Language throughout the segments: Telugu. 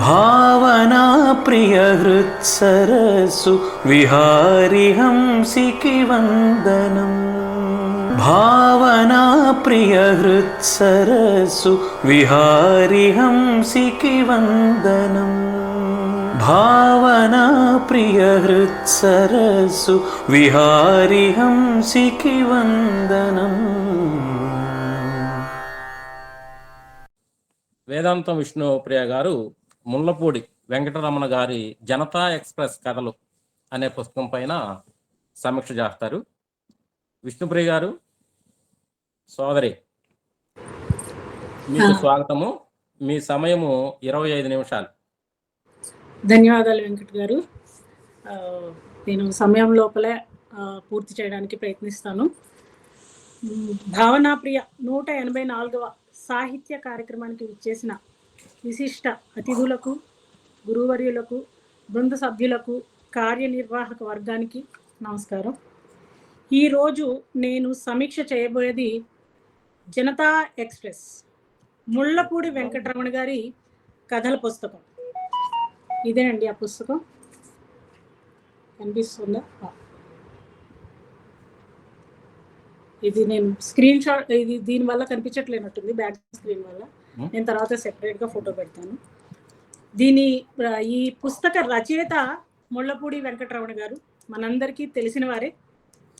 భావనా ప్రియ హృత్సరస్సు విహారి హంసికి వందనం భావనా ప్రియ హృత్సరస్సు విహారి హంసికి వందనం భావనా ప్రియ హృత్సరస్సు విహారి హంసికి వందనం వేదాంతం విష్ణు ప్రియ గారు ముళ్ళపూడి వెంకటరమణ గారి జనతా ఎక్స్ప్రెస్ కథలు అనే పుస్తకం పైన సమీక్ష చేస్తారు. విష్ణుప్రియ గారు సోదరి మీకు స్వాగతము. మీ సమయము ఇరవై ఐదు నిమిషాలు. ధన్యవాదాలు వెంకట్ గారు. నేను సమయం లోపలే పూర్తి చేయడానికి ప్రయత్నిస్తాను. మ్, భావనా ప్రియ నూట ఎనభై నాలుగవ సాహిత్య కార్యక్రమానికి విచ్చేసిన విశిష్ట అతిథులకు గురువర్యులకు బృంద సభ్యులకు కార్యనిర్వాహక వర్గానికి నమస్కారం. ఈరోజు నేను సమీక్ష చేయబోయేది జనతా ఎక్స్ప్రెస్. ముళ్ళపూడి వెంకటరమణ గారి కథల పుస్తకం. ఇదేనండి ఆ పుస్తకం? కనిపిస్తుందా? ఇది నేను స్క్రీన్ షాట్ ఇది దీని వల్ల కనిపించట్లేనట్టుంది బ్యాక్ స్క్రీన్ వల్ల. Hmm? నేను తర్వాత సెపరేట్గా ఫోటో పెడతాను. దీని ఈ పుస్తక రచయిత ముళ్ళపూడి వెంకటరమణ గారు మనందరికీ తెలిసిన వారే.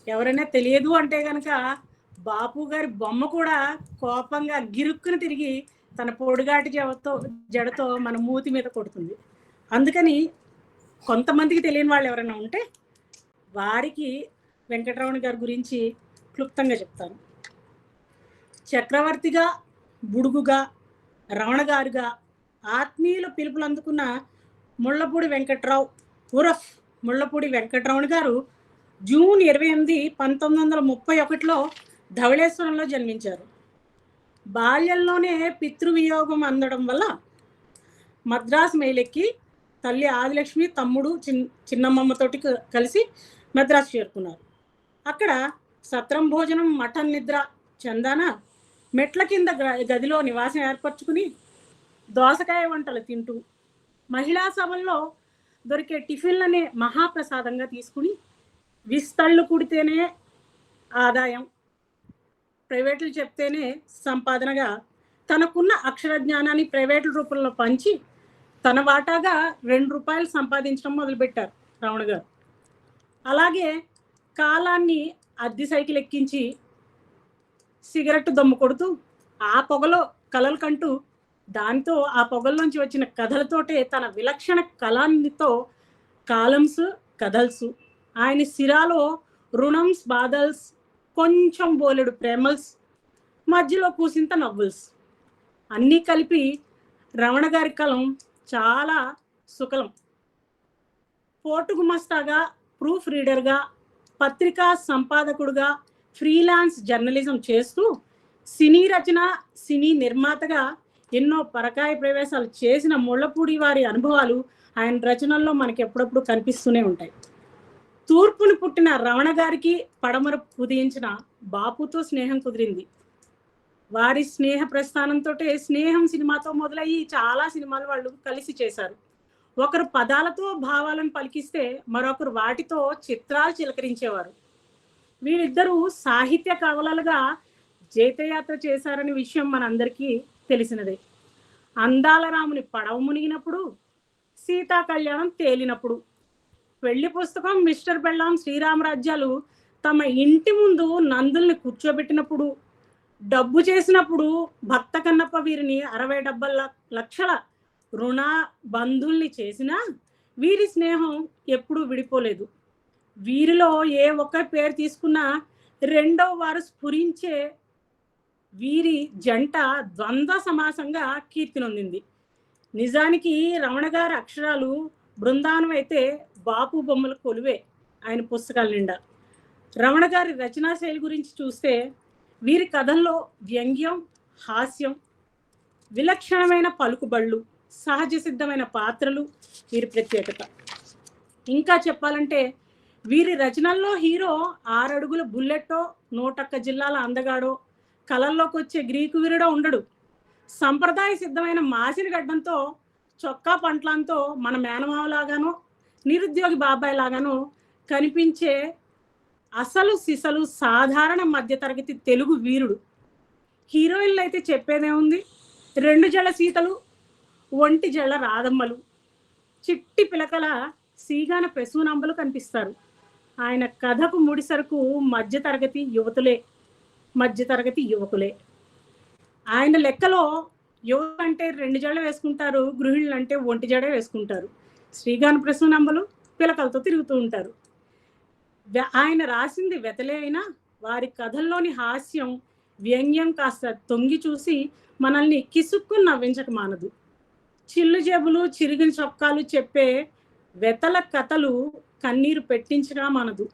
ఎవరైనా తెలియదు అంటే కనుక బాపు గారి బొమ్మ కూడా కోపంగా గిరుక్కుని తిరిగి తన పొడిగాటి జడతో జడతో మన మూతి మీద కొడుతుంది. అందుకని కొంతమందికి తెలియని వాళ్ళు ఎవరైనా ఉంటే వారికి వెంకటరమణ గారి గురించి క్లుప్తంగా చెప్తాను. చక్రవర్తిగా బుడుగుగా రమణ గారుగా ఆత్మీయుల పిలుపులు అందుకున్న ముళ్ళపూడి వెంకట్రావు ఉరఫ్ ముళ్ళపూడి వెంకట్రావుని గారు జూన్ ఇరవై ఎనిమిది పంతొమ్మిది వందల ముప్పై ఒకటిలో ధవళేశ్వరంలో జన్మించారు. బాల్యంలోనే పితృవియోగం అందడం వల్ల మద్రాసు మేలెక్కి తల్లి ఆదిలక్ష్మి తమ్ముడు చిన్ చిన్నమ్మమ్మతోటి క- కలిసి మద్రాసు చేరుకున్నారు. అక్కడ సత్రం భోజనం మటన్ నిద్ర చందాన మెట్ల కింద గ- గదిలో నివాసం ఏర్పరచుకుని దోసకాయ వంటలు తింటూ మహిళా సభల్లో దొరికే టిఫిన్లనే మహాప్రసాదంగా తీసుకుని విస్తళ్ళు కుడితేనే ఆదాయం. ప్రైవేట్లు చెప్తేనే సంపాదనగా తనకున్న అక్షర జ్ఞానాన్ని ప్రైవేట్ల రూపంలో పంచి తన వాటాగా రెండు రూపాయలు సంపాదించడం మొదలుపెట్టారు రావణ గారు. అలాగే కాలాన్ని అద్దె సైకిల్ ఎక్కించి సిగరెట్ దమ్ము కొడుతూ ఆ పొగలో కలలు కంటూ దాంతో ఆ పొగల్లోంచి వచ్చిన కథలతోటే తన విలక్షణ కళాన్నితో కాలమ్స్ కథల్స్. ఆయన సిరాలో రుణమ్స్ బాదల్స్ కొంచెం బోలెడు ప్రేమల్స్ మధ్యలో కూసింత నవ్వుల్స్. అన్నీ కలిపి రమణ గారి కలం చాలా సుకలం. పోర్టు గుమస్తాగా ప్రూఫ్ రీడర్గా పత్రికా సంపాదకుడుగా ఫ్రీలాన్స్ జర్నలిజం చేస్తూ సినీ రచన సినీ నిర్మాతగా ఎన్నో పరకాయ ప్రవేశాలు చేసిన ముళ్ళపూడి వారి అనుభవాలు ఆయన రచనల్లో మనకి ఎప్పుడప్పుడు కనిపిస్తూనే ఉంటాయి. తూర్పును పుట్టిన రమణ గారికి పడమర కుదించిన బాపుతో స్నేహం కుదిరింది. వారి స్నేహ ప్రస్థానంతో స్నేహం సినిమాతో మొదలయ్యి చాలా సినిమాలు వాళ్ళు కలిసి చేశారు. ఒకరు పదాలతో భావాలను పలికిస్తే మరొకరు వాటితో చిత్రాలు చిలకరించేవారు. వీరిద్దరూ సాహిత్య కవలలుగా జైతయాత్ర చేశారనే విషయం మనందరికీ తెలిసినదే. అందాల రాముని పడవ మునిగినప్పుడు సీతా కళ్యాణం తేలినప్పుడు పెళ్ళి పుస్తకం మిస్టర్ బెల్లాం శ్రీరామరాజ్యాలు తమ ఇంటి ముందు నందుల్ని కూర్చోబెట్టినప్పుడు డబ్బు చేసినప్పుడు భక్త కన్నప్ప వీరిని అరవై డెబ్బై లక్షల రుణ బంధుల్ని చేసినా వీరి స్నేహం ఎప్పుడూ విడిపోలేదు. వీరిలో ఏ ఒక్క పేరు తీసుకున్నా రెండో వారు స్ఫురించే వీరి జంట ద్వంద్వ సమాసంగా కీర్తినొందింది నిజానికి రమణ గారి అక్షరాలు బృందావనం అయితే బాపు బొమ్మల కొలువే ఆయన పుస్తకాల నిండా. రమణ గారి రచనా శైలి గురించి చూస్తే వీరి కథల్లో వ్యంగ్యం హాస్యం విలక్షణమైన పలుకుబళ్ళు సహజ సిద్ధమైన పాత్రలు వీరి ప్రత్యేకత. ఇంకా చెప్పాలంటే వీరి రచనల్లో హీరో ఆరడుగుల బుల్లెట్టో నూటొక్క జిల్లాల అందగాడో కళల్లోకి వచ్చే గ్రీకు వీరుడో ఉండడు. సంప్రదాయ సిద్ధమైన మాసిన గడ్డంతో చొక్కా పంట్లంతో మన మేనమావలాగానో నిరుద్యోగి బాబాయ్ లాగానో కనిపించే అసలు సిసలు సాధారణ మధ్యతరగతి తెలుగు వీరుడు. హీరోయిన్లు అయితే చెప్పేదే ఉంది రెండు జళ్ళ సీతలు ఒంటి జళ్ళ రాధమ్మలు. చిట్టి పిలకల సీగాన పెసూనంబలు కనిపిస్తారు. ఆయన కథకు ముడిసరకు మధ్యతరగతి యువతులే మధ్యతరగతి యువకులే. ఆయన లెక్కలో యువత అంటే రెండు జడ వేసుకుంటారు గృహిణులు అంటే ఒంటి జడ వేసుకుంటారు. శ్రీగాన ప్రసూనంబలు పిలకలతో తిరుగుతూ ఉంటారు. ఆయన రాసింది వెతలే అయినా వారి కథల్లోని హాస్యం వ్యంగ్యం కాస్త తొంగి చూసి మనల్ని కిసుక్కుని నవ్వించక మానదు. చిల్లు జేబులు చిరిగిన చొక్కాలు చెప్పే వెతల కథలు కన్నీరు పెట్టించగా మనదు.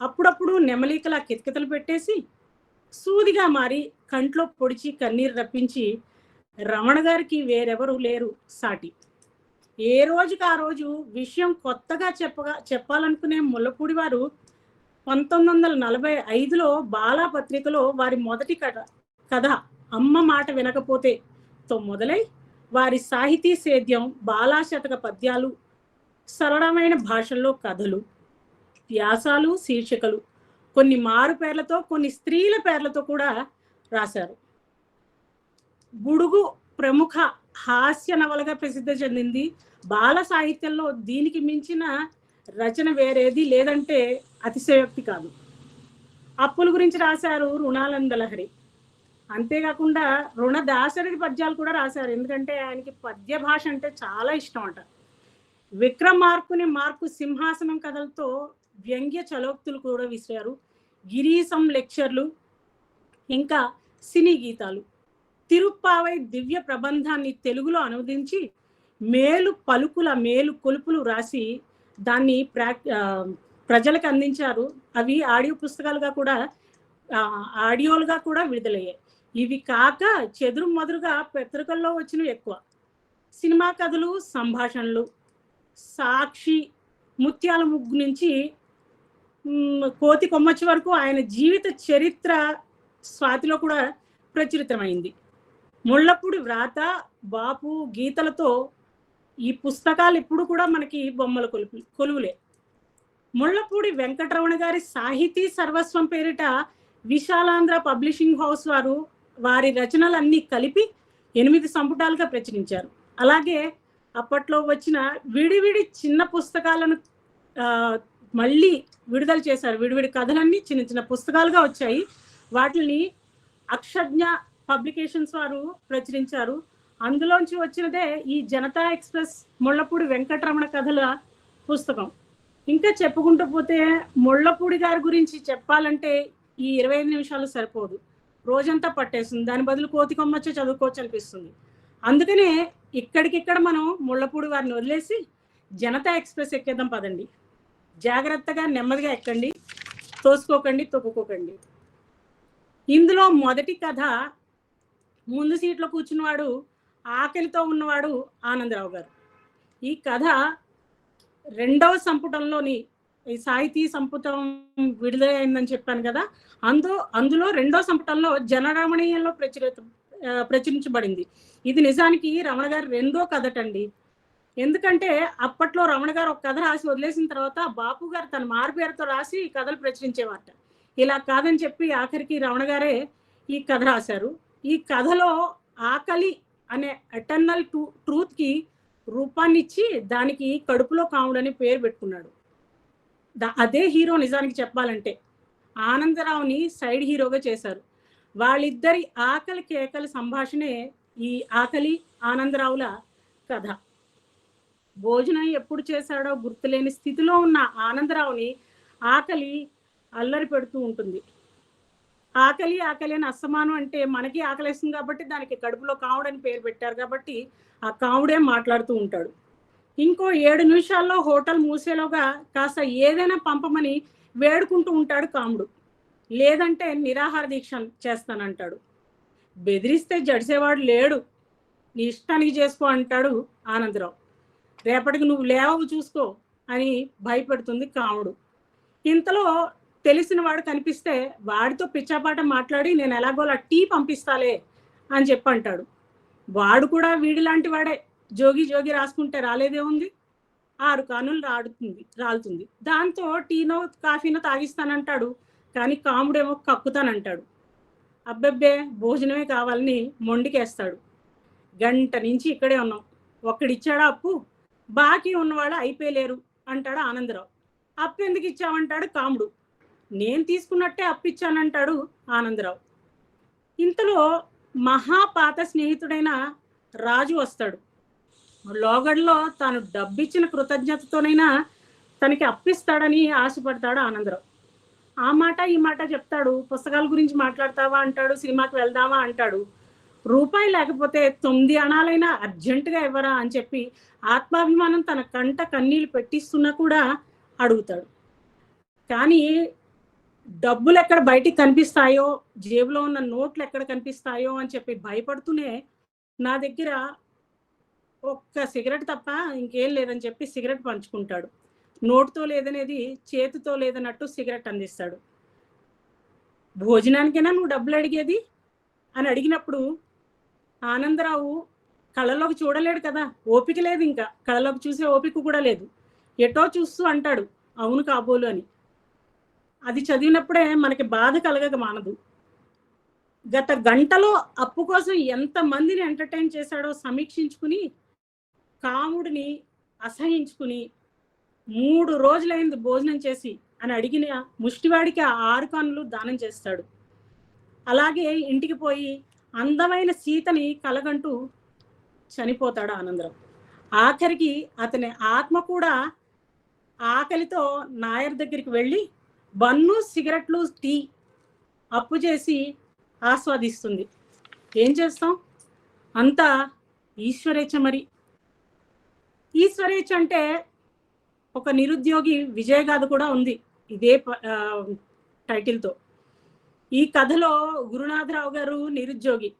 అప్పుడప్పుడు నెమలికలా కితకితలు పెట్టేసి సూదిగా మారి కంట్లో పొడిచి కన్నీరు రప్పించి రమణ గారికి వేరెవరు లేరు సాటి. ఏ రోజుకి ఆ రోజు విషయం కొత్తగా చెప్పగా చెప్పాలనుకునే ముల్లపూడి వారు పంతొమ్మిది వందల నలభై ఐదులో బాలా పత్రికలో వారి మొదటి కథ కథ అమ్మ మాట వినకపోతే తో మొదలై వారి సాహితీ సేద్యం బాలాశతక పద్యాలు సరళమైన భాషల్లో కథలు వ్యాసాలు శీర్షికలు కొన్ని మారు పేర్లతో కొన్ని స్త్రీల పేర్లతో కూడా రాశారు. బుడుగు ప్రముఖ హాస్య నవలగా ప్రసిద్ధి చెందింది. బాల సాహిత్యంలో దీనికి మించిన రచన వేరేది లేదంటే అతిశయోక్తి కాదు. అప్పుల గురించి రాశారు రుణాలందలహరి అంతేకాకుండా రుణ దాసరి పద్యాలు కూడా రాశారు. ఎందుకంటే ఆయనకి పద్య భాష అంటే చాలా ఇష్టం అంట. విక్రమార్కుని మార్కు సింహాసనం కథలతో వ్యంగ్య చలోక్తులు కూడా విసిరారు. గిరీశం లెక్చర్లు ఇంకా సినీ గీతాలు. తిరుప్పావై దివ్య ప్రబంధాన్ని తెలుగులో అనువదించి మేలు పలుకుల మేలు కొలుపులు రాసి దాన్ని ప్రా ప్రజలకు అందించారు. అవి ఆడియో పుస్తకాలుగా కూడా ఆడియోలుగా కూడా విడుదలయ్యాయి. ఇవి కాక చెదురు మదురుగా పత్రికల్లో వచ్చినవి ఎక్కువ. సినిమా కథలు సంభాషణలు సాక్షి ముత్యాల ముగ్గు నుంచి కోతి కొమ్మచ్చి వరకు ఆయన జీవిత చరిత్ర స్వాతిలో కూడా ప్రచురితమైంది. ముళ్ళప్పుడు వ్రాత బాపు గీతలతో ఈ పుస్తకాలు ఇప్పుడు కూడా మనకి బొమ్మల కొలుపు కొలువులే. ముళ్ళపూడి వెంకటరమణ గారి సాహితీ సర్వస్వం పేరిట విశాలాంధ్ర పబ్లిషింగ్ హౌస్ వారు వారి రచనలన్నీ కలిపి ఎనిమిది సంపుటాలుగా ప్రచురించారు. అలాగే అప్పట్లో వచ్చిన విడివిడి చిన్న పుస్తకాలను మళ్ళీ విడుదల చేశారు. విడివిడి కథలన్నీ చిన్న చిన్న పుస్తకాలుగా వచ్చాయి. వాటిని అక్షజ్ఞ పబ్లికేషన్స్ వారు ప్రచురించారు. అందులోంచి వచ్చినదే ఈ జనతా ఎక్స్ప్రెస్ ముళ్ళపూడి వెంకటరమణ కథల పుస్తకం. ఇంకా చెప్పుకుంటూ పోతే ముళ్ళపూడి గారి గురించి చెప్పాలంటే ఈ ఇరవై ఐదు నిమిషాలు సరిపోదు. రోజంతా పట్టేస్తుంది. దాని బదులు కోతి కొమ్మచ్చే చదువుకోవచ్చు అనిపిస్తుంది. అందుకనే ఇక్కడికిక్కడ మనం ముళ్ళపూడి వారిని వదిలేసి జనతా ఎక్స్ప్రెస్ ఎక్కేద్దాం పదండి. జాగ్రత్తగా నెమ్మదిగా ఎక్కండి. తోసుకోకండి తొక్కుకోకండి. ఇందులో మొదటి కథ ముందు సీట్లో కూర్చున్నవాడు ఆకలితో ఉన్నవాడు ఆనందరావు గారు. ఈ కథ రెండవ సంపుటంలోని ఈ సాహితీ సంపుటం విడుదలైందని చెప్పాను కదా. అందు అందులో రెండో సంపుటంలో జనరమణీయంలో ప్రచురిత ప్రచురించబడింది. ఇది నిజానికి రమణ గారి రెండో కథటండి. ఎందుకంటే అప్పట్లో రమణ గారు ఒక కథ రాసి వదిలేసిన తర్వాత బాపు గారు తన మార్పేరుతో రాసి ఈ కథలు ప్రచురించేవారట. ఇలా కాదని చెప్పి ఆఖరికి రమణ గారే ఈ కథ రాశారు. ఈ కథలో ఆకలి అనే ఎటర్నల్ ట్రూ ట్రూత్కి రూపాన్నిచ్చి దానికి కడుపులో కాముడని పేరు పెట్టుకున్నాడు. అదే హీరో నిజానికి చెప్పాలంటే ఆనందరావుని సైడ్ హీరోగా చేశారు. వాళ్ళిద్దరి ఆకలి కేకలి సంభాషణే ఈ ఆకలి ఆనందరావుల కథ. భోజనం ఎప్పుడు చేశాడో గుర్తులేని స్థితిలో ఉన్న ఆనందరావుని ఆకలి అల్లరి పెడుతూ ఉంటుంది. ఆకలి ఆకలి అని అస్తమానం అంటే మనకి ఆకలిస్తుంది కాబట్టి దానికి కడుపులో కావుడని పేరు పెట్టారు కాబట్టి ఆ కావుడే మాట్లాడుతూ ఉంటాడు. ఇంకో ఏడు నిమిషాల్లో హోటల్ మూసేలోగా కాస్త ఏదైనా పంపమని వేడుకుంటూ ఉంటాడు కాముడు. లేదంటే నిరాహార దీక్ష చేస్తానంటాడు. బెదిరిస్తే జడిసేవాడు లేడు. నీ ఇష్టానికి చేసుకో అంటాడు ఆనందరావు. రేపటికి నువ్వు లేవవు చూసుకో అని భయపెడుతుంది కాముడు. ఇంతలో తెలిసిన వాడు కనిపిస్తే వాడితో పిచ్చాపాట మాట్లాడి నేను ఎలాగోలా టీ పంపిస్తాలే అని చెప్పి అంటాడు వాడు కూడా వీడిలాంటి వాడే. జోగి జోగి రాసుకుంటే రాలేదే ఉంది? ఆరు కానులు రాడుతుంది రాలుతుంది. దాంతో టీనో కాఫీనో తాగిస్తానంటాడు కానీ కాముడేమో కక్కుతానంటాడు. అబ్బెబ్బే భోజనమే కావాలని మొండికేస్తాడు. గంట నుంచి ఇక్కడే ఉన్నాం. ఒక్కడిచ్చాడా అప్పు? బాకీ ఉన్నవాళ్ళు అయిపోయలేరు అంటాడు ఆనందరావు. అప్పు ఎందుకు ఇచ్చావంటాడు కాముడు. నేను తీసుకున్నట్టే అప్పు ఇచ్చానంటాడు ఆనందరావు. ఇంతలో మహాపాత స్నేహితుడైన రాజు వస్తాడు. లోగడ్లో తాను డబ్బిచ్చిన కృతజ్ఞతతోనైనా తనకి అప్పిస్తాడని ఆశపడతాడు ఆనందరావు. ఆ మాట ఈ మాట చెప్తాడు. పుస్తకాల గురించి మాట్లాడతావా అంటాడు సినిమాకి వెళ్దామా అంటాడు. రూపాయి లేకపోతే తొమ్మిది అణాలైనా అర్జెంటుగా ఇవ్వరా అని చెప్పి ఆత్మాభిమానం తన కంట కన్నీళ్ళు పెట్టిస్తున్నా కూడా అడుగుతాడు. కానీ డబ్బులు ఎక్కడ బయటికి కనిపిస్తాయో జేబులో ఉన్న నోట్లు ఎక్కడ కనిపిస్తాయో అని చెప్పి భయపడుతూనే నా దగ్గర ఒక్క సిగరెట్ తప్ప ఇంకేం లేదని చెప్పి సిగరెట్ పంచుకుంటాడు. నోటుతో లేదనేది చేతితో లేదన్నట్టు సిగరెట్ అందిస్తాడు. భోజనానికైనా నువ్వు డబ్బులు అడిగేది? అని అడిగినప్పుడు ఆనందరావు కళ్ళలోకి చూడలేడు కదా ఓపిక లేదు ఇంకా. కళ్ళలోకి చూసే ఓపిక కూడా లేదు. ఎటో చూస్తూ అంటాడు అవును కాబోలు అని. అది చదివినప్పుడే మనకి బాధ కలగక మానదు. గత గంటలో అప్పు కోసం ఎంతమందిని ఎంటర్టైన్ చేశాడో సమీక్షించుకుని కాముడిని అసహించుకుని మూడు రోజులైంది భోజనం చేసి అని అడిగిన ముష్టివాడికి ఆ ఆరు కన్నులు దానం చేస్తాడు. అలాగే ఇంటికి పోయి అందమైన సీతని కలగంటూ చనిపోతాడు ఆనందరావు. ఆఖరికి అతని ఆత్మ కూడా ఆకలితో నాయర్ దగ్గరికి వెళ్ళి బన్ను సిగరెట్లు టీ అప్పు చేసి ఆస్వాదిస్తుంది. ఏం చేస్తాం? అంతా ఈశ్వరేచ్ఛ మరి. ఈశ్వరేచ్ఛ అంటే ఒక నిరుద్యోగి విజయగాథ కూడా ఉంది ఇదే టైటిల్తో ఈ కథలో గురునాథరావు గారు నిరుద్యోగి.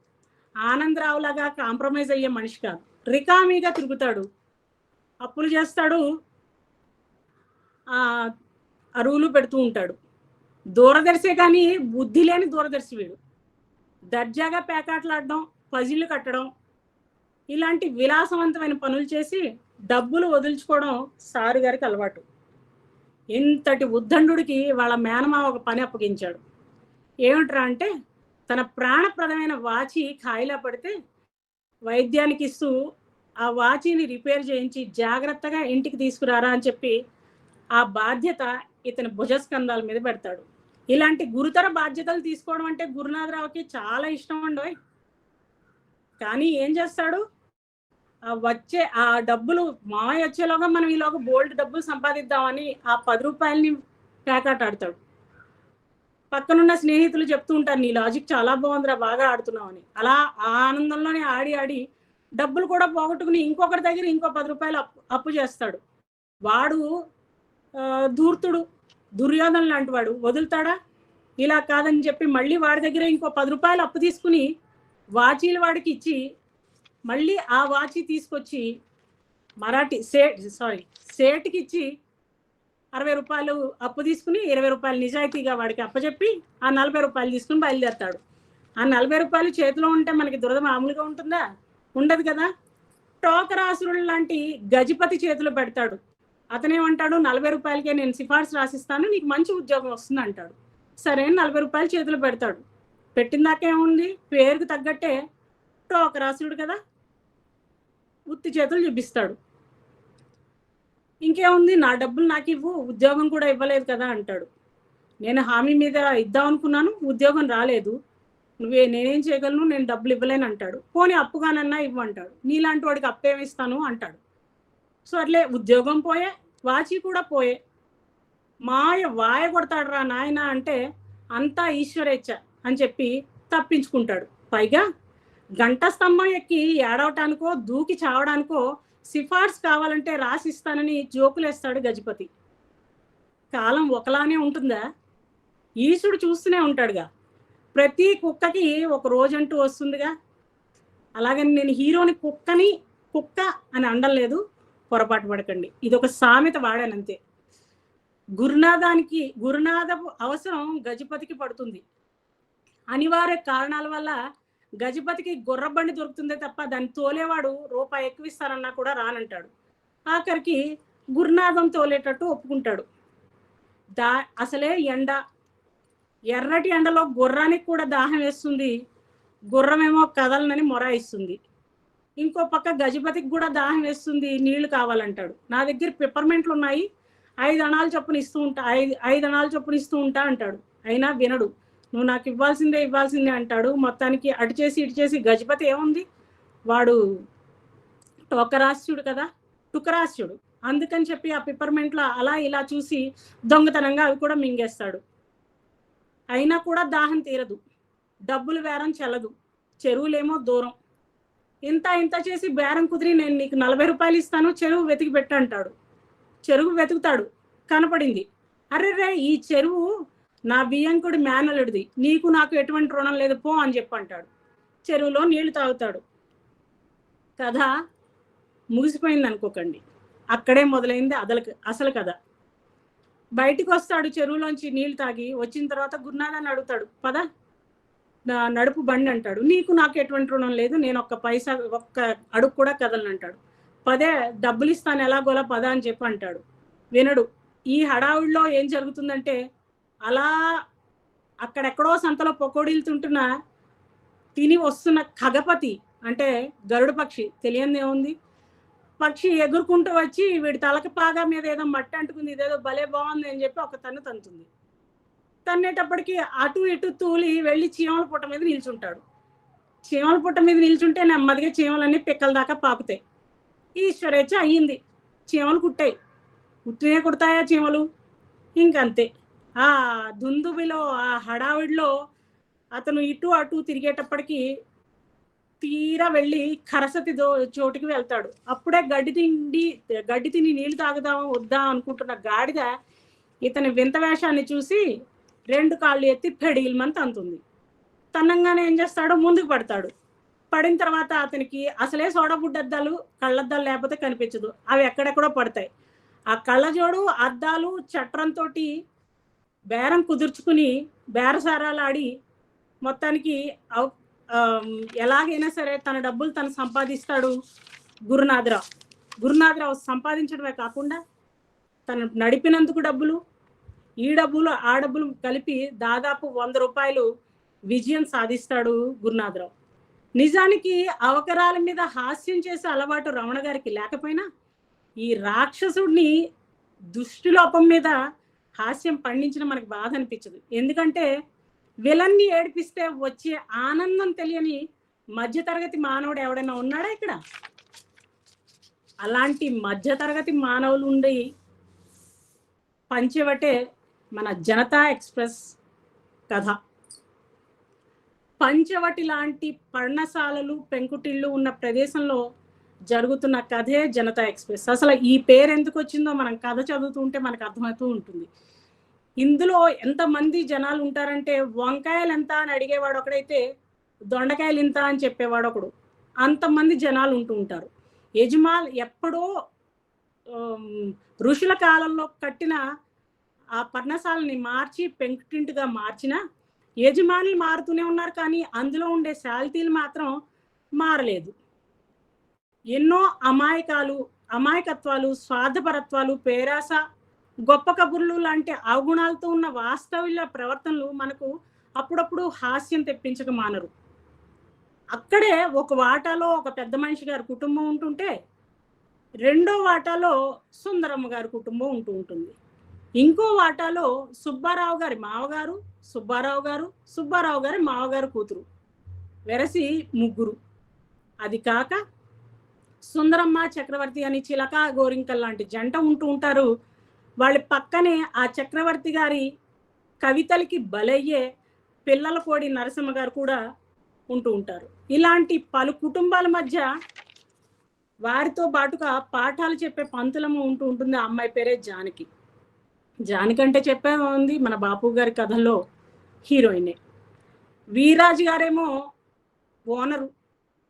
ఆనందరావు లాగా కాంప్రమైజ్ అయ్యే మనిషి కాదు. రికామీగా తిరుగుతాడు. అప్పులు చేస్తాడు. అరువులు పెడుతూ ఉంటాడు. దూరదర్శే కానీ బుద్ధి లేని దూరదర్శి వీడు. దర్జాగా పేకాట్లాడడం పజిళ్ళు కట్టడం ఇలాంటి విలాసవంతమైన పనులు చేసి డబ్బులు వదులుచుకోవడం సారు గారికి అలవాటు. ఇంతటి ఉద్దండుడికి వాళ్ళ మేనమా ఒక పని అప్పగించాడు. ఏమిట్రా అంటే తన ప్రాణప్రదమైన వాచి ఖాయిలా పడితే వైద్యానికి ఇస్తూ ఆ వాచిని రిపేర్ చేయించి జాగ్రత్తగా ఇంటికి తీసుకురారా అని చెప్పి ఆ బాధ్యత ఇతని భుజస్కంధాల మీద పెడతాడు. ఇలాంటి గురుతర బాధ్యతలు తీసుకోవడం అంటే గురునాథరావుకి చాలా ఇష్టం అండి కానీ ఏం చేస్తాడు? వచ్చే ఆ డబ్బులు మామయ్య వచ్చేలోగా మనం ఈలోగా బోల్డ్ డబ్బులు సంపాదిద్దామని ఆ పది రూపాయలని ప్యాకాట్ ఆడతాడు పక్కనున్న స్నేహితులు చెప్తూ ఉంటారు నీ లాజిక్ చాలా బాగుందిరా బాగా ఆడుతున్నావు అని అలా ఆ ఆనందంలోనే ఆడి ఆడి డబ్బులు కూడా పోగొట్టుకుని ఇంకొకరి దగ్గర ఇంకో పది రూపాయలు అప్పు అప్పు చేస్తాడు. వాడు ధూర్తుడు దుర్యోధన లాంటి వాడు. వదులుతాడా? ఇలా కాదని చెప్పి మళ్ళీ వాడి దగ్గర ఇంకో పది రూపాయలు అప్పు తీసుకుని వాచీలు వాడికి ఇచ్చి మళ్ళీ ఆ వాచి తీసుకొచ్చి మరాఠీ సేట్ సారీ సేట్కి ఇచ్చి అరవై రూపాయలు అప్పు తీసుకుని ఇరవై రూపాయలు నిజాయితీగా వాడికి అప్పచెప్పి ఆ నలభై రూపాయలు తీసుకుని బయలుదేరతాడు. ఆ నలభై రూపాయలు చేతిలో ఉంటే మనకి దురద మామూలుగా ఉంటుందా? ఉండదు కదా? టోకరాసురుడు లాంటి గజపతి చేతిలో పెడతాడు. అతనేమంటాడు నలభై రూపాయలకే నేను సిఫార్సు రాసిస్తాను నీకు మంచి ఉద్యోగం వస్తుంది అంటాడు. సరే నలభై రూపాయలు చేతిలో పెడతాడు. పెట్టిందాకేముంది పేరుకు తగ్గట్టే టోకరాసురుడు కదా? ఉత్తి చేతులు చూపిస్తాడు. ఇంకేముంది? నా డబ్బులు నాకు ఇవ్వు ఉద్యోగం కూడా ఇవ్వలేదు కదా అంటాడు. నేను హామీ మీద ఇద్దాం అనుకున్నాను ఉద్యోగం రాలేదు. నువ్వే నేనేం చేయగలను? నేను డబ్బులు ఇవ్వలేను అంటాడు. పోనీ అప్పుగానన్నా ఇవ్వంటాడు నీలాంటి వాడికి అప్పేమిస్తాను అంటాడు. సో అట్లే ఉద్యోగం పోయే వాచి కూడా పోయే. మాయ వాయ కొడతాడు రా నాయన అంటే అంతా ఈశ్వరేచ్ఛ అని చెప్పి తప్పించుకుంటాడు. పైగా గంట స్తంభం ఎక్కి ఏడవటానికో దూకి చావడానికో సిఫార్సు కావాలంటే రాసిస్తానని జోకులేస్తాడు గజపతి. కాలం ఒకలానే ఉంటుందా? ఈశుడు చూస్తూనే ఉంటాడుగా. ప్రతి కుక్కకి ఒక రోజంటూ వస్తుందిగా. అలాగని నేను హీరోని కుక్కని కుక్క అని అనడం పొరపాటు పడకండి. ఇది ఒక సామెత వాడానంతే. గురునాథానికి గురునాథపు అవసరం గజపతికి పడుతుంది. అనివార్య కారణాల వల్ల గజపతికి గుర్రబండి దొరుకుతుందే తప్ప దాన్ని తోలేవాడు రూపాయి ఎక్కువ ఇస్తానన్నా కూడా రానంటాడు. ఆఖరికి గురునాథం తోలేటట్టు ఒప్పుకుంటాడు. దా అసలే ఎండ. ఎర్రటి ఎండలో గుర్రానికి కూడా దాహం వేస్తుంది. గుర్రమేమో కదలనని మొరాయిస్తుంది. ఇంకో పక్క గజపతికి కూడా దాహం వేస్తుంది నీళ్ళు కావాలంటాడు. నా దగ్గర పిప్పర్మెంట్లు ఉన్నాయి ఐదు అణాలు చొప్పున ఇస్తూ ఉంటా ఐదు ఐదు అణాలు చొప్పున ఇస్తూ ఉంటా అంటాడు. అయినా వినడు. నువ్వు నాకు ఇవ్వాల్సిందే ఇవ్వాల్సిందే అంటాడు. మొత్తానికి అటు చేసి ఇటు చేసి గజపతి ఏముంది? వాడు టోకరాస్యుడు కదా? టుకరాస్యుడు. అందుకని చెప్పి ఆ పిప్పర్మెంట్లో అలా ఇలా చూసి దొంగతనంగా అవి కూడా మింగేస్తాడు. అయినా కూడా దాహం తీరదు. డబ్బులు బేరం చెల్లదు. చెరువులేమో దూరం. ఇంత ఇంత చేసి బేరం కుదిరి నేను నీకు నలభై రూపాయలు ఇస్తాను చెరువు వెతికి పెట్టు అంటాడు. చెరువు వెతుకుతాడు. కనపడింది. అరే రే ఈ చెరువు నా బియ్యంకుడి మేనలుడిది నీకు నాకు ఎటువంటి రుణం లేదు పో అని చెప్పి అంటాడు చెరువులో నీళ్ళు తాగుతాడు. కథ ముగిసిపోయింది అనుకోకండి. అక్కడే మొదలైంది అదలకు అసలు కథ. బయటికి వస్తాడు చెరువులోంచి నీళ్ళు తాగి వచ్చిన తర్వాత గురునాథాన్ని అడుగుతాడు పద నా నడుపు బండి అంటాడు. నీకు నాకు ఎటువంటి రుణం లేదు నేను ఒక్క పైసా ఒక్క అడుగు కూడా కదలను అంటాడు. పదే డబ్బులు ఇస్తాను ఎలాగోలా పద అని చెప్పి అంటాడు. వినడు. ఈ హడావుడిలో ఏం జరుగుతుందంటే అలా అక్కడెక్కడో సంతలో పకోడీలు తింటున్న తిని వస్తున్న ఖగపతి అంటే గరుడ పక్షి తెలియంది ఏముంది? పక్షి ఎగురుకుంటూ వచ్చి వీడి తలక పాగా మీద ఏదో మట్టి అంటుకుంది ఇదేదో భలే బాగుంది అని చెప్పి ఒక తన్ను తంతుంది తన్నేటప్పటికి అటు ఇటు తూలి వెళ్ళి చీమల పుట్ట మీద నిల్చుంటాడు. చీమల పుట్ట మీద నిల్చుంటే నెమ్మదిగా చీమలన్నీ పిక్కల దాకా పాకుతాయి. ఈశ్వరేచ్ఛ అయ్యింది. చీమలు కుట్టాయి. కుట్టినే కుడతాయా చీమలు? ఇంకంతే. ఆ దుందుబిలో ఆ హడావిడిలో అతను ఇటు అటు తిరిగేటప్పటికి తీరా వెళ్ళి కరసతి చోటుకి వెళ్తాడు. అప్పుడే గడ్డి తిండి గడ్డి తిని నీళ్ళు తాగుదాం వద్దా అనుకుంటున్న గాడిద ఇతని వింత వేషాన్ని చూసి రెండు కాళ్ళు ఎత్తి పెడిగిల్మని తంతుంది తన్నంగానే ఏం చేస్తాడో ముందుకు పడతాడు. పడిన తర్వాత అతనికి అసలే సోడబుడ్డద్దాలు కళ్ళద్దాలు లేకపోతే కనిపించదు. అవి ఎక్కడెక్కడో పడతాయి. ఆ కళ్ళజోడు అద్దాలు చట్రంతో బేరం కుదుర్చుకుని బేరసారాలు ఆడి మొత్తానికి ఎలాగైనా సరే తన డబ్బులు తను సంపాదిస్తాడు గురునాథరావు. గురునాథరావు సంపాదించడమే కాకుండా తను నడిపినందుకు డబ్బులు ఈ డబ్బులు ఆ డబ్బులు కలిపి దాదాపు వంద రూపాయలు విజయం సాధిస్తాడు గురునాథరావు. నిజానికి అవకరాల మీద హాస్యం చేసే అలవాటు రమణ గారికి లేకపోయినా ఈ రాక్షసుడిని దుష్టిలోపం మీద హాస్యం పండించడం మనకి బాధ అనిపించదు. ఎందుకంటే విలన్ని ఏడిపిస్తే వచ్చే ఆనందం తెలియని మధ్యతరగతి మానవుడు ఎవడైనా ఉన్నాడా ఇక్కడ? అలాంటి మధ్యతరగతి మానవులు ఉండి పంచవటే మన జనతా ఎక్స్ప్రెస్ కథ. పంచవటి లాంటి పర్ణశాలలు పెంకుటిళ్ళు ఉన్న ప్రదేశంలో జరుగుతున్న కథే జనతా ఎక్స్ప్రెస్. అసలు ఈ పేరు ఎందుకు వచ్చిందో మనం కథ చదువుతుంటే మనకు అర్థమవుతూ ఉంటుంది. ఇందులో ఎంతమంది జనాలు ఉంటారంటే వంకాయలు ఎంత అని అడిగేవాడు ఒకడైతే దొండకాయలు ఇంత అని చెప్పేవాడు ఒకడు. అంతమంది జనాలు ఉంటూ ఉంటారు. యజమాన్ ఎప్పుడో ఋషుల కాలంలో కట్టిన ఆ పర్ణశాలని మార్చి పెంకుటింటిగా మార్చిన యజమానులు మారుతూనే ఉన్నారు కానీ అందులో ఉండే శాల్తీలు మాత్రం మారలేదు. ఎన్నో అమాయకాలు అమాయకత్వాలు స్వార్థపరత్వాలు పేరాస గొప్ప కబుర్లు లాంటి అవగుణాలతో ఉన్న వాస్తవ్య ప్రవర్తనలు మనకు అప్పుడప్పుడు హాస్యం తెప్పించక మానరు. అక్కడే ఒక వాటాలో ఒక పెద్ద మనిషి గారి కుటుంబం ఉంటుంటే రెండో వాటాలో సుందరమ్మ గారి కుటుంబం ఉంటూ ఉంటుంది. ఇంకో వాటాలో సుబ్బారావు గారి మావగారు సుబ్బారావు గారు సుబ్బారావు గారి మావగారు కూతురు. వెరసి ముగ్గురు. అది కాక సుందరమ్మ చక్రవర్తి అని చిలక గోరింకల్ లాంటి జంట ఉంటూ ఉంటారు. వాళ్ళ పక్కనే ఆ చక్రవర్తి గారి కవితలకి బలయ్యే పిల్లల కోడి నరసింహ గారు కూడా ఉంటూ ఉంటారు. ఇలాంటి పలు కుటుంబాల మధ్య వారితో పాటుగా పాఠాలు చెప్పే పంతులము ఉంటూ ఉంటుంది ఆ అమ్మాయి పేరే జానకి. జానకి అంటే చెప్పే ఉంది మన బాపు గారి కథల్లో హీరోయినే. వీరాజు గారేమో ఓనరు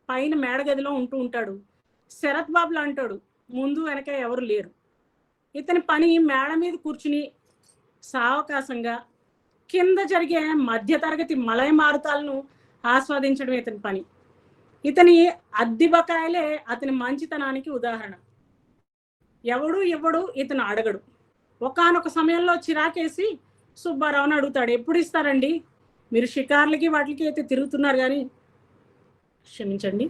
పైన మేడగదిలో ఉంటూ ఉంటాడు. శరత్ బాబులు అంటాడు ముందు వెనక ఎవరు లేరు. ఇతని పని మేడ మీద కూర్చుని సావకాశంగా కింద జరిగే మధ్యతరగతి మలయ మారుతాలను ఆస్వాదించడం ఇతని పని. ఇతని అద్దిబకాయిలే అతని మంచితనానికి ఉదాహరణ. ఎవడు ఎవడు ఇతను అడగడు. ఒకానొక సమయంలో చిరాకేసి సుబ్బారావుని అడుగుతాడు ఎప్పుడు ఇస్తారండి? మీరు షికార్లకి వాటికి అయితే తిరుగుతున్నారు కానీ క్షమించండి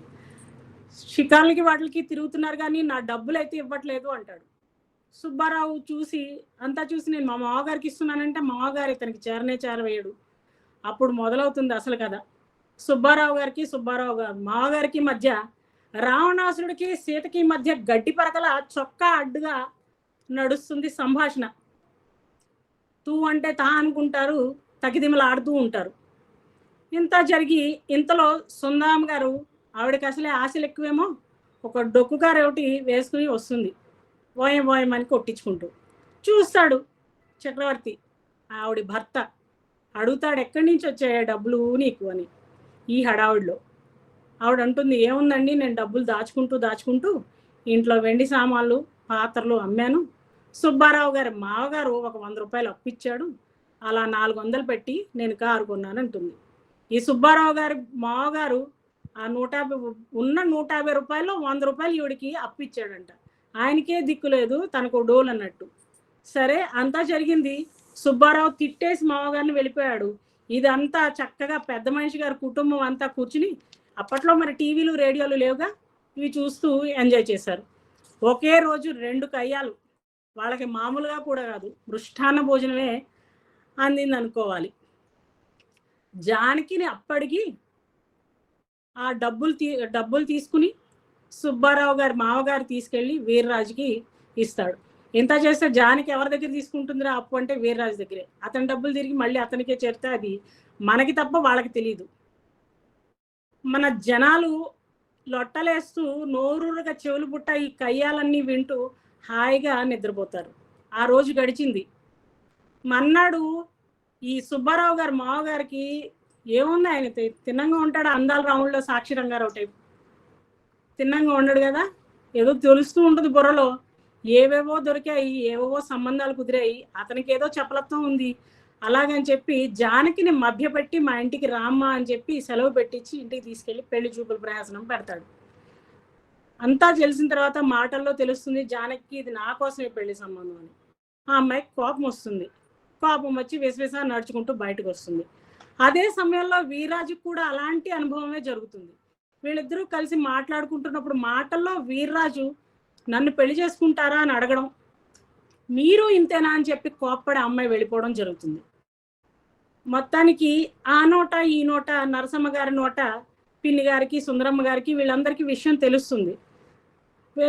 షికార్లకి వాటికి తిరుగుతున్నారు కానీ నా డబ్బులు అయితే ఇవ్వట్లేదు అంటాడు. సుబ్బారావు చూసి అంతా చూసి నేను మా మామగారికి ఇస్తున్నానంటే మామగారు ఇతనికి చేరనే చేరవేయడు. అప్పుడు మొదలవుతుంది అసలు కదా సుబ్బారావు గారికి సుబ్బారావు గారు మామగారికి మధ్య రావణాసురుడికి సీతకి మధ్య గడ్డి పరకల చొక్కా అడ్డుగా నడుస్తుంది సంభాషణ. తూ అంటే తా అనుకుంటారు తగిదిమలాడుతూ ఉంటారు. ఇంత జరిగి ఇంతలో సుందాం గారు ఆవిడకి అసలే ఆశలు ఎక్కువేమో. ఒక డొక్కుకారు ఒకటి వేసుకుని వస్తుంది. ఓయం ఓయం అని కొట్టించుకుంటూ. చూస్తాడు చక్రవర్తి. ఆవిడ భర్త. అడుగుతాడు ఎక్కడి నుంచి వచ్చాయా డబ్బులు నీకు? అని. ఈ హడావుడిలో. ఆవిడ అంటుంది ఏముందండి? నేను డబ్బులు దాచుకుంటూ దాచుకుంటూ ఇంట్లో వెండి సామాన్లు పాత్రలు అమ్మాను. సుబ్బారావు గారి మావగారు ఒక వంద రూపాయలు అప్పిచ్చాడు. అలా నాలుగు వందలు పెట్టి నేను కారు కొన్నాను అంటుంది. ఈ సుబ్బారావు గారి మావగారు ఆ నూట యాభై ఉన్న నూట యాభై రూపాయల్లో వంద రూపాయలు ఈవిడికి అప్పిచ్చాడంట. ఆయనకే దిక్కు లేదు తనకు డోల్ అన్నట్టు. సరే అంతా జరిగింది. సుబ్బారావు తిట్టేసి మామగారిని వెళ్ళిపోయాడు. ఇదంతా చక్కగా పెద్ద మనిషి గారి కుటుంబం అంతా కూర్చుని అప్పట్లో మరి టీవీలు రేడియోలు లేవుగా? ఇవి చూస్తూ ఎంజాయ్ చేశారు. ఒకే రోజు రెండు కయ్యాలు. వాళ్ళకి మామూలుగా కూడా కాదు మృష్టాన్న భోజనమే అందింది అనుకోవాలి జానకిని అప్పటికి ఆ డబ్బులు తీ డబ్బులు తీసుకుని సుబ్బారావు గారి మామగారు తీసుకెళ్ళి వీర్రాజుకి ఇస్తాడు. ఎంత చేస్తే జానికి ఎవరి దగ్గర తీసుకుంటుందిరా అప్పు అంటే వీర్రాజు దగ్గరే. అతని డబ్బులు తిరిగి మళ్ళీ అతనికే చేరితే అది మనకి తప్ప వాళ్ళకి తెలియదు మన జనాలు లొట్టలేస్తూ నోరూరుగా చెవులు పుట్ట ఈ కయ్యాలన్నీ వింటూ హాయిగా నిద్రపోతారు. ఆ రోజు గడిచింది. మన్నాడు ఈ సుబ్బారావు గారు మావగారికి ఏముంది ఆయన తిన్నంగా ఉంటాడు అందాల రాముల్లో సాక్షి రంగారావు టైప్ తిన్నంగా ఉండడు కదా. ఏదో తెలుస్తూ ఉంటుంది బుర్రలో. ఏవేవో దొరికాయి ఏవేవో సంబంధాలు కుదిరాయి అతనికి ఏదో చపలత్వం ఉంది. అలాగని చెప్పి జానకిని మభ్యపెట్టి మా ఇంటికి రామ్మా అని చెప్పి సెలవు పెట్టించి ఇంటికి తీసుకెళ్ళి పెళ్ళి చూపుల ప్రయాసనం పెడతాడు. అంతా తెలిసిన తర్వాత మాటల్లో తెలుస్తుంది జానకి ఇది నా కోసమే పెళ్ళి సంబంధం అని. ఆ అమ్మాయికి కోపం వస్తుంది. కోపం వచ్చి విసవిస నడుచుకుంటూ బయటకు వస్తుంది. అదే సమయంలో వీర్రాజుకు కూడా అలాంటి అనుభవమే జరుగుతుంది. వీళ్ళిద్దరూ కలిసి మాట్లాడుకుంటున్నప్పుడు మాటల్లో వీర్రాజు నన్ను పెళ్ళి చేసుకుంటారా? అని అడగడం మీరు ఇంతేనా? అని చెప్పి కోప్పడి అమ్మాయి వెళ్ళిపోవడం జరుగుతుంది. మొత్తానికి ఆ నోట ఈ నోట నరసమ్మ గారి నోట పిన్ని గారికి సుందరమ్మ గారికి వీళ్ళందరికీ విషయం తెలుస్తుంది.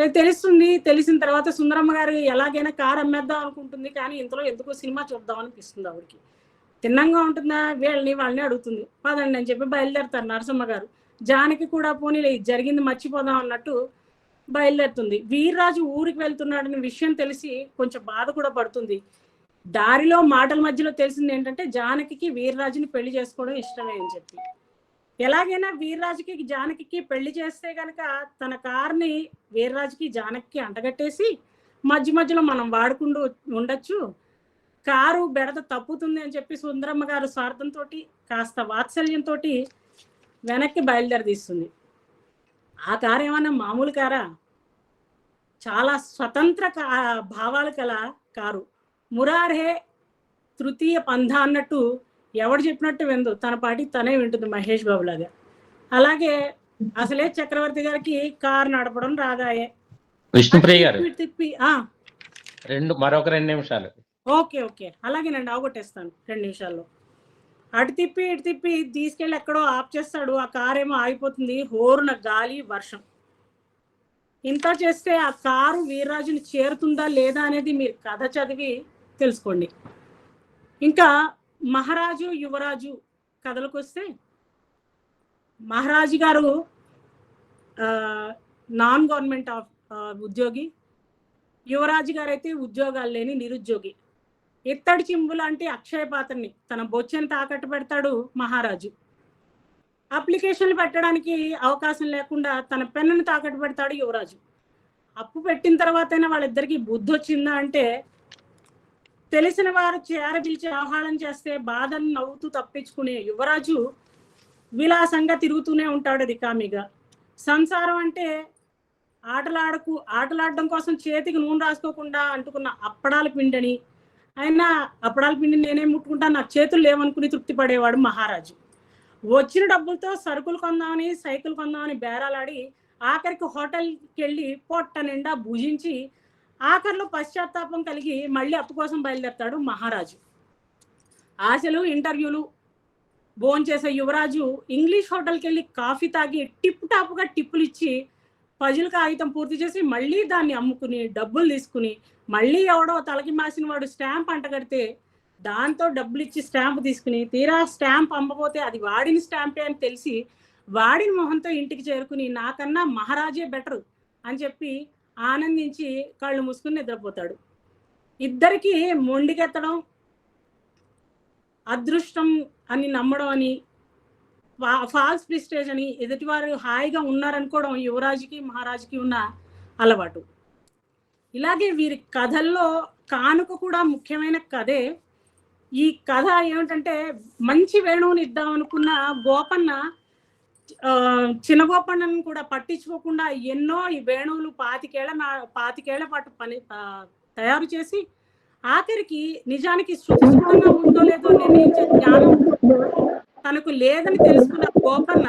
తెలుస్తుంది. తెలిసిన తర్వాత సుందరమ్మ గారు ఎలాగైనా కారు అమ్మేద్దాం అనుకుంటుంది. కానీ ఇంతలో ఎందుకో సినిమా చూద్దాం అనిపిస్తుంది ఆవిడకి. తిన్నంగా ఉంటుందా? వీళ్ళని వాళ్ళని అడుగుతుంది. పదండి అని చెప్పి బయలుదేరుతారు నరసమ్మ గారు. జానకి కూడా పోనీలే ఇది జరిగింది మర్చిపోదాం అన్నట్టు బయలుదేరుతుంది. వీర్రాజు ఊరికి వెళ్తున్నాడనే విషయం తెలిసి కొంచెం బాధ కూడా పడుతుంది. దారిలో మాటల మధ్యలో తెలిసింది ఏంటంటే జానకి వీర్రాజుని పెళ్ళి చేసుకోవడం ఇష్టమే అని చెప్పి. ఎలాగైనా వీర్రాజుకి జానకి పెళ్ళి చేస్తే గనక తన కార్ని వీర్రాజుకి జానకి అంటగట్టేసి మధ్య మధ్యలో మనం వాడుకుంటూ ఉండొచ్చు. కారు బెడత తప్పుతుంది అని చెప్పి సుందరమ్మ గారు స్వార్థంతో కాస్త వాత్సల్యంతో వెనక్కి బయలుదేరదీస్తుంది. ఆ కారు ఏమన్నా మామూలు కారా? చాలా స్వతంత్ర భావాలు కల కారు. మురారే తృతీయ పంధ అన్నట్టు ఎవడు చెప్పినట్టు విందు. తన పాటి తనే వింటుంది మహేష్ బాబు లాగా. అలాగే అసలే చక్రవర్తి గారికి కారు నడపడం రాదాయే. విష్ణుప్రియ గారు? తిప్పి రెండు మరొక రెండు నిమిషాలు. Okay okay. అలాగేనండి అవగొట్టేస్తాను రెండు నిమిషాల్లో. అటు తిప్పి ఇటు తిప్పి తీసుకెళ్ళి ఎక్కడో ఆఫ్ చేస్తాడు. ఆ కార్ ఏమో ఆగిపోతుంది. హోరున గాలి వర్షం. ఇంత చేస్తే ఆ కారు వీర్రాజుని చేరుతుందా లేదా అనేది మీరు కథ చదివి తెలుసుకోండి. ఇంకా మహారాజు యువరాజు కథలకు వస్తే మహారాజు గారు నాన్ గవర్నమెంట్ ఆఫ్ ఉద్యోగి. యువరాజు గారు అయితే ఉద్యోగాలు లేని నిరుద్యోగి. ఇత్తడి చింబు లాంటి అక్షయ పాత్రని. తన బొచ్చని తాకట్టు పెడతాడు? మహారాజు. అప్లికేషన్లు పెట్టడానికి అవకాశం లేకుండా తన పెన్నును తాకట్టు పెడతాడు యువరాజు. అప్పు పెట్టిన తర్వాతైనా వాళ్ళిద్దరికి బుద్ధి వచ్చిందా అంటే తెలిసిన వారు చేర పిలిచి ఆహ్వానం చేస్తే బాధను నవ్వుతూ తప్పించుకునే యువరాజు విలాసంగా తిరుగుతూనే ఉంటాడు రికామిగా. సంసారం అంటే ఆటలాడకు ఆటలాడడం కోసం చేతికి నూనె రాసుకోకుండా అంటుకున్న అప్పడాల పిండిని ఆయన అప్పడాల పిండిని నేనే ముట్టుకుంటా నా చేతులు లేవనుకుని తృప్తి పడేవాడు మహారాజు. వచ్చిన డబ్బులతో సరుకులు కొందామని సైకిల్ కొందామని బేరాలాడి ఆఖరికి హోటల్కి వెళ్ళి పొట్ట నిండా భుజించి ఆఖరిలో పశ్చాత్తాపం కలిగి మళ్ళీ అప్పు కోసం బయలుదేరతాడు మహారాజు. ఆశలు ఇంటర్వ్యూలు భోంచేసే యువరాజు ఇంగ్లీష్ హోటల్కి వెళ్ళి కాఫీ తాగి టిప్ టాప్గా టిప్పులు ఇచ్చి పజిల్ కాగితం పూర్తి చేసి మళ్ళీ దాన్ని అమ్ముకుని డబ్బులు తీసుకుని మళ్ళీ ఎవడో తలకి మాసిన వాడు స్టాంప్ అంటగడితే దాంతో డబ్బులు ఇచ్చి స్టాంప్ తీసుకుని తీరా స్టాంప్ అమ్మపోతే అది వాడిన స్టాంపే అని తెలిసి వాడిన మొహంతో ఇంటికి చేరుకుని నాకన్నా మహారాజే బెటర్ అని చెప్పి ఆనందించి కళ్ళు మూసుకుని నిద్రపోతాడు. ఇద్దరికి మొండికెత్తడం అదృష్టం అని నమ్మడం అని ఫాల్స్ ప్రిస్టేజ్ అని ఎదుటివారు హాయిగా ఉన్నారనుకోవడం యువరాజుకి మహారాజుకి ఉన్న అలవాటు. ఇలాగే వీరి కథల్లో కానుక కూడా ముఖ్యమైన కథే. ఈ కథ ఏమిటంటే మంచి వేణువుని ఇద్దాం అనుకున్న గోపన్న ఆ, చిన్న గోపన్నను కూడా పట్టించుకోకుండా ఎన్నో ఈ వేణువులు పాతికేళ్ళ నా పాతికేళ్ళ పాటు పని తయారు చేసి ఆఖరికి నిజానికి శృతి ఉందో లేదో నిర్ణయించే జ్ఞానం తనకు లేదని తెలుసుకున్న గోపన్న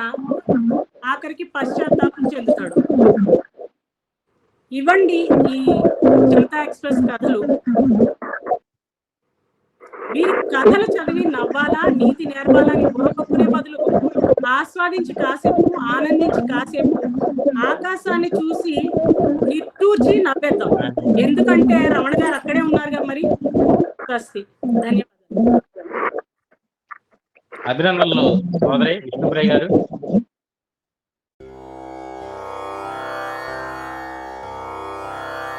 ఆఖరికి పశ్చాత్తాపం చెందుతాడు. ఇవ్వండి ఈ జనతా ఎక్స్ప్రెస్ కథలు. వీరి కథలు చదివి నవ్వాలా నీతి నేర్పాలా అని బుర్రకొక్కునే బదులు ఆస్వాదించి కాసేపు ఆనందించి కాసేపు ఆకాశాన్ని చూసి నిట్టూర్చి నవ్వేద్దాం. ఎందుకంటే రమణ గారు అక్కడే ఉన్నారు కదా మరి. స్వస్తి ధన్యవాదాలు. అభినందనలు సోదరి విష్ణుప్రియ గారు.